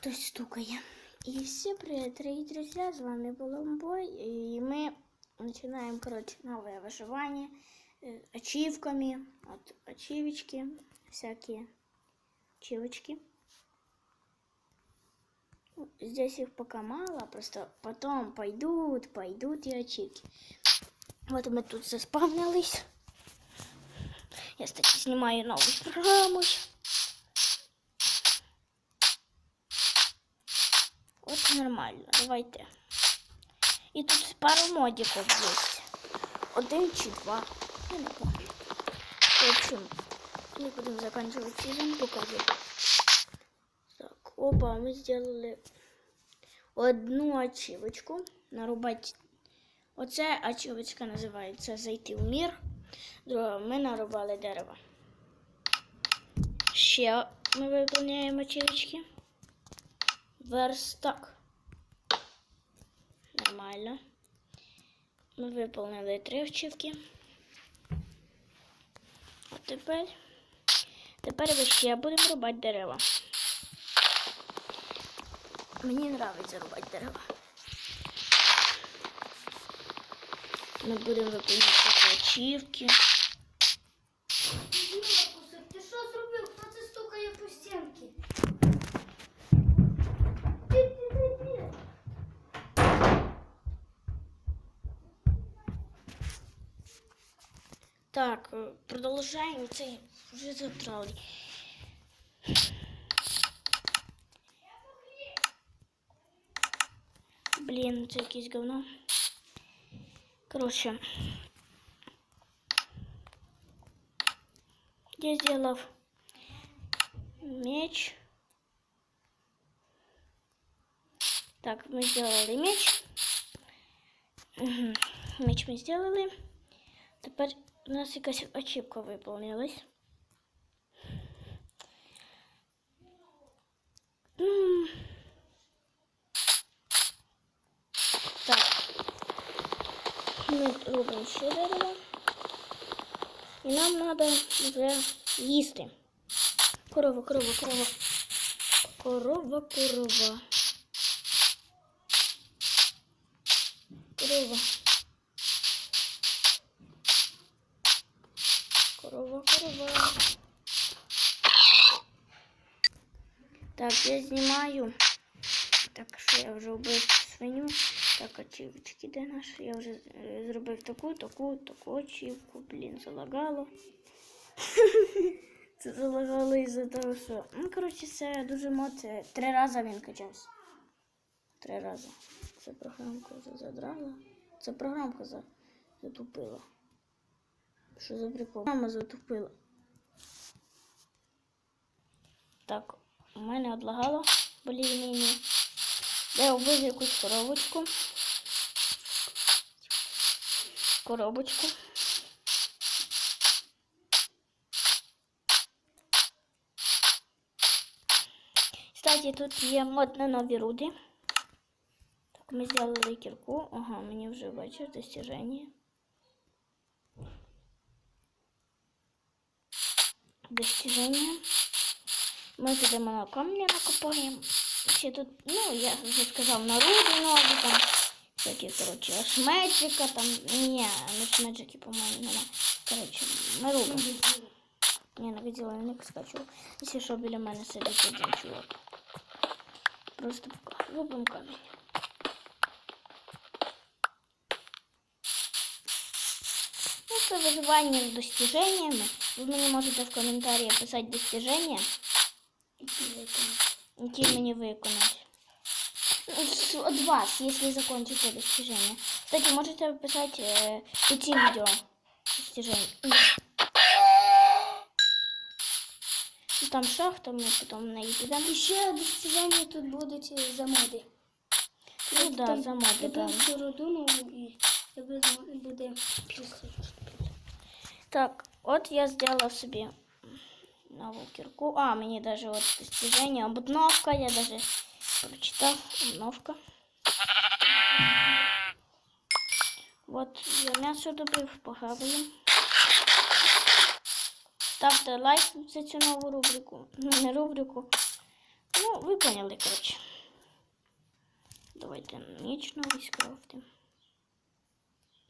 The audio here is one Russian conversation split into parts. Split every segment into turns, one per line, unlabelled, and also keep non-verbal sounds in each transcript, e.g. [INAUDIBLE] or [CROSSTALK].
Хтось стукає. І всі привіт, дорогі друзі, з вами Боломбой. І ми починаємо, коротше, нове виживання е, ачивками. От ачивочки, всякие ачивочки. Ну, Здесь их пока мало, просто потом пойдут, пойдут и ачивки. Вот мы тут заспавнились. Я, кстати, снимаю новую программу. Нормально, давайте. І тут пару модиків є. Один чи два. Я не помню. В общем, мы будем заканчивать сезон, покажу. Так, опа, мы сделали одну ачивочку. Нарубати. Оце ачивочка називається Зайти в мір. Друга, ми нарубали дерево. Ще ми виконуємо ачивочки. Верстак. Нормально. Ми виповнили три вчивки. А тепер, тепер ми ще будемо рубати дерева. Мені подобається рубати дерева. Ми будемо виповнювати такі Так, е, продовжаємо цей вже затрали. Блін, це якесь говно. Коротше. Я сделав меч. Так, мы сделали меч. Меч ми сделали. Тепер у нас якась ачівка виповнилась. Так. Ми робимо ще дерево. І нам треба вже їсти. Корова, корова, корова. Корова, корова. Корова. Корова, корова. Так, я знімаю. Так, що я вже вбив свиню. Так, ачівочки, де наш? Я вже е, зробив таку, таку, таку ачівку. Блін, залагало. Це [LAUGHS] залагало із-за того, що. Ну, коротше, це дуже мод. Це три рази він качався. Три рази. Це програмка задрала. Це програмка за... затупила. Що за прикол? Мама затупила. Так, у мене одлагало более-менее. Я вбив якусь коробочку. Коробочку. Кстати, тут є мод на нові руди. Так, ми зробили кірку. Ага, мені вже бачиш достіження. Достіження. Ми підемо на камні накопаємо. Ще тут, ну, я вже сказав, на руди нові там. Всякі, коротше, шмеджика там. Ні, не шмеджики, по-моєму, нема. Коротше, ми робимо. Ні, на виділа, я не скачу. Якщо що, біля мене сидить один чувак. Просто пока робимо камінь. Ну, це виживання з достіженнями. Ви мені можете в коментарі писати достіження, які мені виконати. Ну, с- От вас, если закончите достижение. Кстати, можете писать э, эти видео достижений. Ну, Там шахта, ми потім на її підемо.
І ще достіження тут будуть е, за моди.
Ну да,
Там
за моди, да.
Тебе цю роду нову і тебе з- буде плюс.
Так, от я сделала собі нову кірку. А, мені даже от достижение, обновка, я даже прочитав, обновка. Вот, я м'ясо добив, похаваю. Ставте лайк за цю нову рубрику. [LAUGHS] Ну, не рубрику. Ну, ви поняли, коротше. Давайте меч новый скрафтим.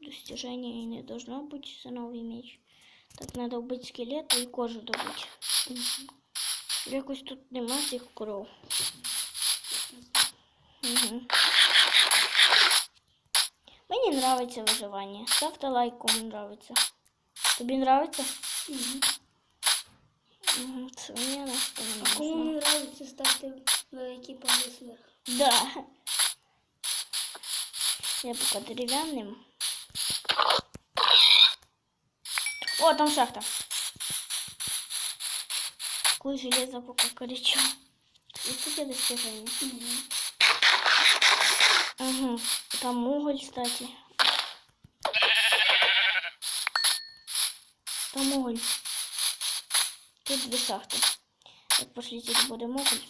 Достижения и не должно быть за новый меч. Так, надо вбити скелета і кожу добити. Якось тут нема цих кров. Угу. Мені нравиться виживання. Ставте лайк, кому нравиться. Тобі нравиться?
Угу.
Угу. Це мені на що не
А кому
можна.
не нравится, ставте великий палець вверх.
Да. Я пока деревянным. О, там шахта. Какое железо пока горячо. И тут достижение.
Угу.
Там уголь, кстати. Там уголь. Тут две шахты. Так, пошлите, будем уголь.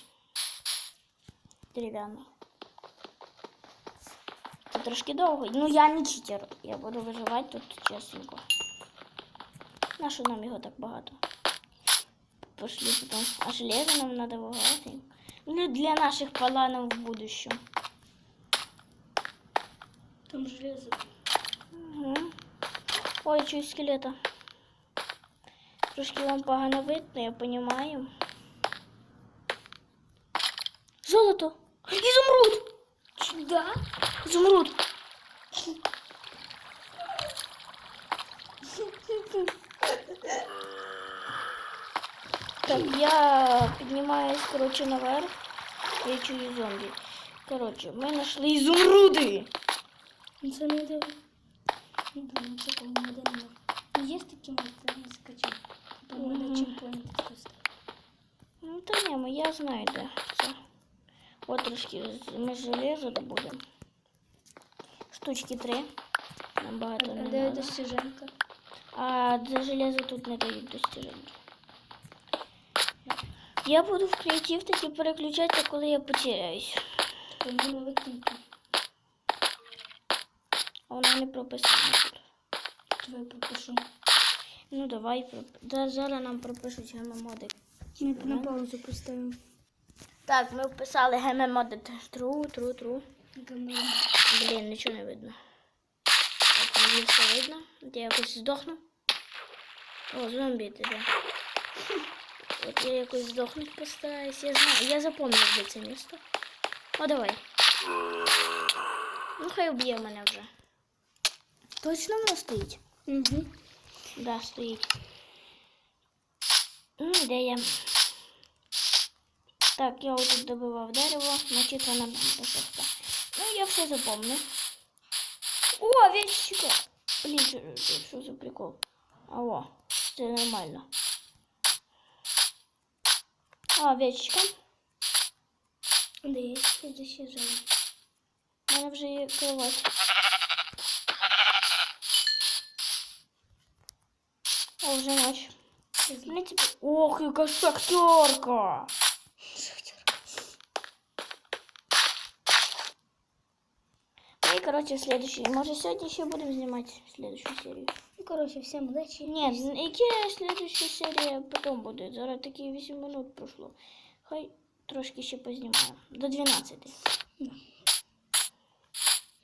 Дерев'яний. Це трошки довго. Ну я не читер. Я буду виживати тут чесненько. На що нам його так багато? Пошли потом. А железо нам надо багато. Ну, для наших планов в будущем.
Там железо.
Угу. Ой, чую скелета. Трошки вам погано видно, я понимаю. Золото! Изумруд!
Да?
Изумруд! [LAUGHS] Так, я поднимаюсь, короче, наверх. Я чую зомби. Короче, мы нашли изумруды!
Ну, Це не де. Ну, да, ну, такого ніде нема. Ну, Є такі монстри, не скачай. Там
Мгм.
можна чемпіонити просто.
Ну, та ні, ми- я знаю, де це. От трошки з- ми железо добудемо. Штучки три. Нам
А
багато не
де
надо.
достіженка?
А за железо тут не дають достіження. Я буду в креатив таки переключатися, коли я потеряюсь. А воно не прописано тут.
Давай пропишу.
Ну давай, проп... да, зараз нам пропишуть гемомоди.
Ми на паузу поставимо.
Так, ми вписали гемомоди. Тру, тру, тру. Блін, нічого не видно. Так, мені все видно. От я якось здохну. О, зомбі тебе. [LAUGHS] От я якось здохнути постараюсь. Я знаю, я запомнив де це місто. О, давай. Ну, хай уб'є мене вже. Точно воно стоїть?
Угу.
Да, стоїть. Ну, де я? Так, я отут добивав дерево, значить вона пошовка. Ну, я все запомню. О, вещичка! Блін, що, що за прикол? Алло, це нормально. А, вещичка.
Де є ще достіження?
У мене вже є кровать. О, вже ніч. Мені типу... Ох, яка шахтерка! Ну короче, следующий. Может, сегодня еще будем снимать следующую серию?
Ну, коротше, всім удачі.
Нет, яке следующая серия потом буде. Зараз такі 8 минут пройшло. Хай трошки ще познімаю. До 12.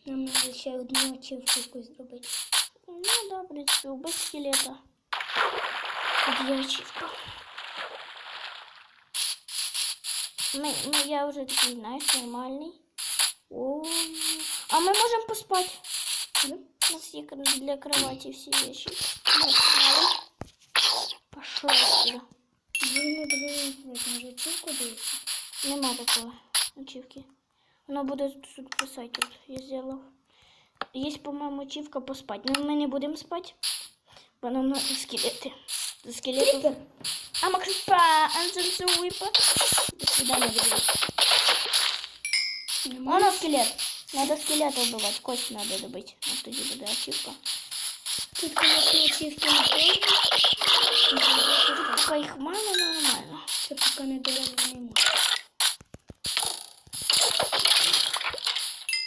Нам треба ще одну ачівку якусь зробити.
Ну да, в принципе, убить скелета. Тут є ачівка. Ми, ми, я вже такий, знаєш, нормальний. О, а ми можемо поспати.
Да?
У нас є кр- для кровати всі вещи. Пошел отсюда.
Ви не дивилися, може ачівку дивитися?
Нема такого ачивки. Вона буде тут писати. Тут я сделав. Є, по-моєму, ачивка поспати. Ну, ми не будемо спати. Бо нам надо скелети. За скелетів.
Кріпер.
А Макшпа, Ансенсу Уипа. До свидания, друзья.
Нема.
Оно скелет. Надо скелета убивать. Кость надо добыть. Вот тоді буде ачивка.
Тут, конечно, ачівки не повні.
Тут поки їх мало, но нормально.
Це поки не дорого нема.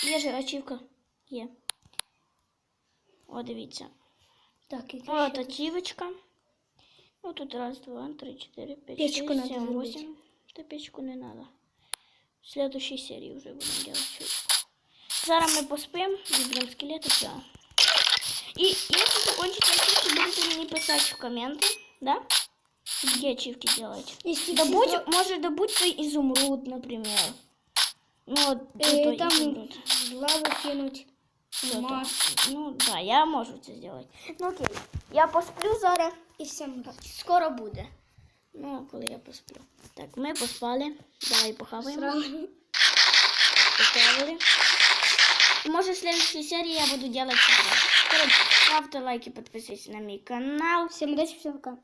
Є же ачивка. Є. О, дивіться.
Так, і
Вот ачивочка. Вот тут раз, два, три, четыре, пять,
Печку
шесть,
надо
семь,
зробити.
восемь. Та печку не надо. В следующей серии уже будем делать все. Зараз мы поспим, выберем скелет и все. И если закончится ачивки, будете мне писать в комменты, да? Где ачивки делать?
Если
Добудь,
всё-
может, добудь твой изумруд, например. Ну, вот
Э,
твой
там
изумруд.
в лаву кинуть.
Что там?
Маш.
Ну, да, я можу це зробити. Ну, окей. Я посплю зараз.
І всім
Скоро буде. Ну, коли я посплю. Так, ми поспали. Давай похаваємо.
сразу.
Похавали. Може, в следующей серии я буду делать секрет. Короче, ставьте лайки, подписывайтесь на мой канал.
Всім удачі, всім пока.